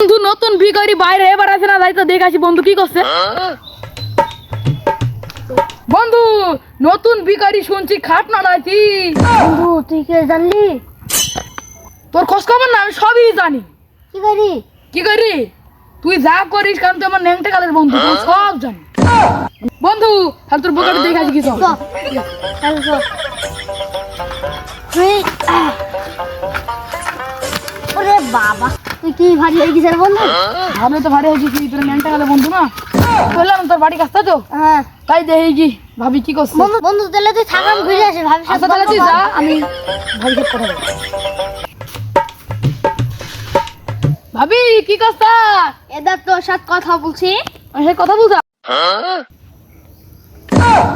বন্ধু নতুন ভিখারি বাইরে এবার আছে না যাই তো দেখে আসি। বন্ধু কি করছে? বন্ধু নতুন ভিখারি শুনছি খাট নাড়াইছি বন্ধু তুই কে জানলি? তোর খোঁজ খবর না আমি সবই জানি। কি করি? কি করি? তুই যা করিস কারণ তুই আমার ন্যাংটা কালের বন্ধু তুই সব জানি। বন্ধু তাহলে তোর বোকাটা দেখে আসি কি সব? তুই ওরে বাবা। তুই কি ভারী হয়ে গেছিস বন্ধু? ভাবলে তো ভারী হয়েছিস তুই তোর কালের বন্ধু না? বললাম তোর বাড়ি কাছটা তো? হ্যাঁ। তাই দেখি কি ভাবি কি করছিস বন্ধু বন্ধু তাহলে তুই থাকাম ঘুরে আসি ভাবি আচ্ছা তাহলে তুই যা আমি ভাবি কি কস্তা এদের তোর সাথে কথা বলছি। সে কথা বুঝা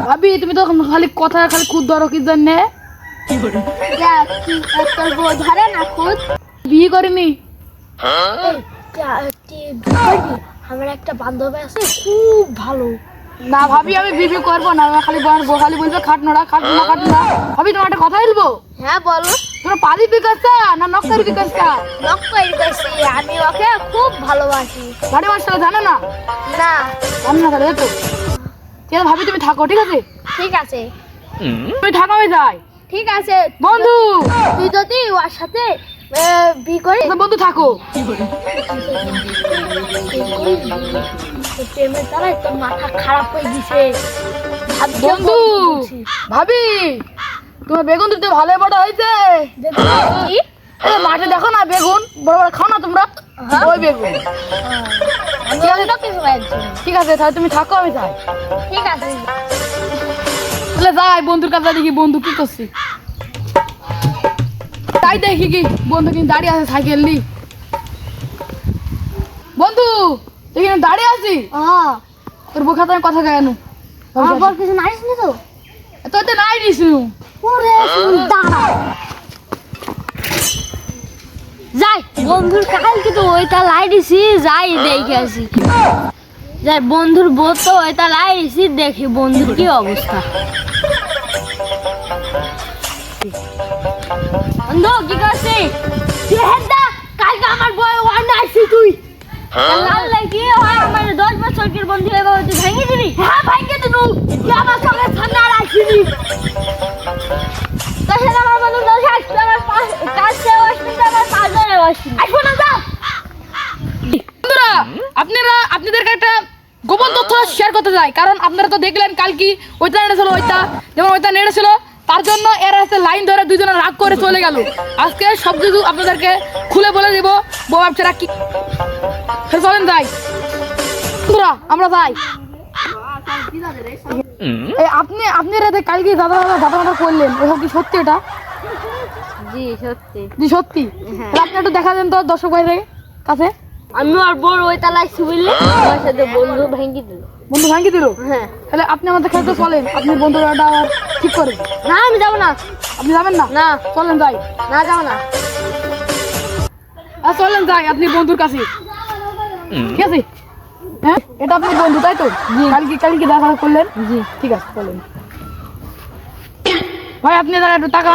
ভাবি তুমি তো খালি কথা খালি খুদ ধরো কি জন্যে? দেখ কি তোর ধরে না খুদ? বিয়ে করিনি। আমার একটা বান্ধবী আছে খুব ভালো। না ভাবি আমি বিয়ে করব না আমার খালি বল- বউ খালি বলবে খাট নড়া খাট নড়া খাট নড়া। ভাবি তোমার একটা কথা বলব? হ্যাঁ বলো। তোমার পালি বিকাশটা না নকশারি বিকাশটা? আমি ওকে খুব ভালোবাসি। বাড়ি জানে না? না। জানে না তাহলে তো ঠিক আছে ভাবি তুমি থাকো ঠিক আছে? ঠিক আছে। তুমি থাকো আমি যাই। ঠিক আছে। বন্ধু! তুই যদি ওর সাথে বি করিস তো বন্ধু থাকো। প্রেমের দ্বারাই তোর মাথা খারাপ হয়ে গেছে বন্ধু ভাবি তোমার বেগুন দিতে ভালো বড় হয়েছে। মাঠে দেখো না বেগুন বড় বড় খাও না তোমরা। হ্যাঁ। ওই বেগুন। কিছু ঠিক আছে? তাহলে তুমি থাকো আমি যাই। ঠিক আছে। তাহলে যাই বন্ধুর কাছে দেখি বন্ধু কি করছি। তাই দেখি কি বন্ধু কিন্তু দাঁড়িয়ে আছে সাইকেল নি বন্ধু তুই কিন্তু দাঁড়িয়ে আছি হ্যাঁ। তোর বোখাতে আমি কথা কেন? আমার বল কিছু নাইস নি তো। তোর তো নাই দিস ওরে দাঁড়া। যাই বন্ধুর কালকে তো ওইটা লাই দিছি যাই দেখে আসি। যাই বন্ধুর বোধ তো ওইটা লাই দিছি দেখি বন্ধুর কি অবস্থা। বন্ধু কি করছিস? হেদা কালকে আমার বয় ওয়ান আইছি তুই। লাল লাগি হয় আমার দশ বছরের বন্ধু এবার তুই ভেঙে দিবি হ্যাঁ ভেঙে দিনু। তুই আমার সঙ্গে ঠান্ডা রাখিনি তাহলে আমার বন্ধু দশ আসবে আমার পাশ কাছে আসবে আমার পাঁচজনে আসবে আসব না যা বন্ধুরা আপনারা আপনাদেরকে একটা গোপন তথ্য শেয়ার করতে চাই। কারণ আপনারা তো দেখলেন কালকে ওইটা নেড়েছিল ওইটা। যেমন ওইটা নেড়েছিল তার জন্য এরা হচ্ছে লাইন ধরে দুজনে রাগ করে চলে গেল। আজকে সব কিছু আপনাদেরকে খুলে বলে দেব। বউ বাচ্চারা কি চলেন যাই। আমরা যাই। আপনি আপনি রাতে কালকে দাদা দাদা দাদা দাদা করলেন ওসব কি সত্যি এটা? জি সত্যি। জি সত্যি? তাহলে আপনি একটু দেখা দেন তো দর্শক ভাইদের কাছে। আমি আর বড় ওই তালায় শুইলে আমার সাথে বন্ধু ভেঙে দিল। বন্ধু ভাঙি দিল? হ্যাঁ। তাহলে আপনি আমাদের খেলতে চলেন। আপনি বন্ধুরা ঠিক করেন না আমি যাব না। আপনি যাবেন না? না। চলেন যাই। না যাব না। আর চলেন যাই আপনি বন্ধুর কাছে। ঠিক আছে? হ্যাঁ? এটা আপনার বন্ধু তাই তো? কালকে কালকে দেখা করলেন? জি। ঠিক আছে চলেন। ভাই আপনি দাঁড়া একটু টাকা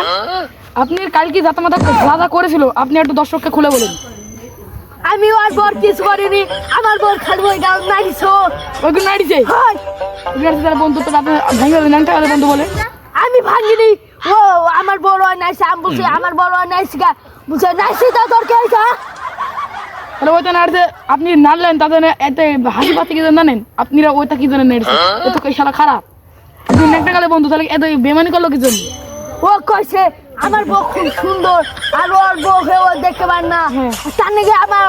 আপনি কালকে যাতা মাতা যা যা করেছিল আপনি একটু দর্শককে খুলে বলুন। আমি আর বর কিছু করিনি। আমার বর ওই গান নাইছো? ওইগুলো নাড়িছে তাহলে বন্ধু তো আপনি ভেঙে একটা বন্ধু বলে আমি ভাঙিনি। ও আমার বড় হয় নাইছে আমি বলছি আমার বড় হয় নাইছে গা বুঝছে নাইছে তা তোর কে হইছে হ্যাঁ? তাহলে ওইটা নাড়ছে আপনি নাড়লেন তাদের এতে হাসি পাচ্ছে কি জানেন? আপনারা ওইটা কি জন্য নেড়ছে এত কই শালা খারাপ। আপনি একটা গেলে বন্ধু তাহলে এত বেমানি করল কি জন্য? ও কইছে আমার বউ খুব সুন্দর আর ওর বউকে ও দেখতে পার না। হ্যাঁ। তার নাকি আমার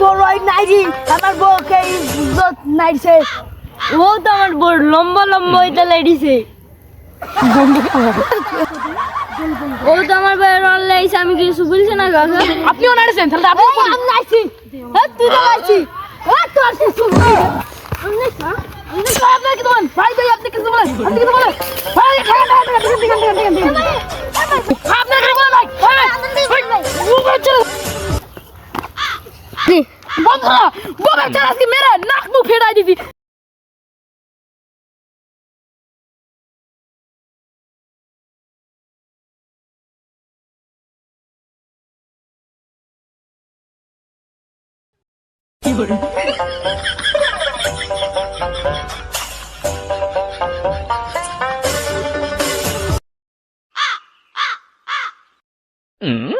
বড় হয় নাইরি আমার বউকে ইজ্জত নাইছে। ও তো আমার বড় লম্বা লম্বা ওইটা খারাপ। ও তো আমার বাইরে অল লাইছে আমি কিছু বলছি না কাকা আপনিও নাড়ছেন তাহলে আপনি আমি নাইছি হ্যাঁ তুই তো নাইছি হ্যাঁ আমি নাইছি আপনি তো আপনার কি বলেন ভাই ভাই আপনি কিছু বলেন আপনি কিছু বলেন ভাই খান খান খান খান খান খান খান আপনার কি বলেন ভাই ভাই ভাই ও বাচ্চা বন্ধুরা বউ বাচ্চা আজকে মেরে নাক মুখ ফেড়াই দিছি Mm?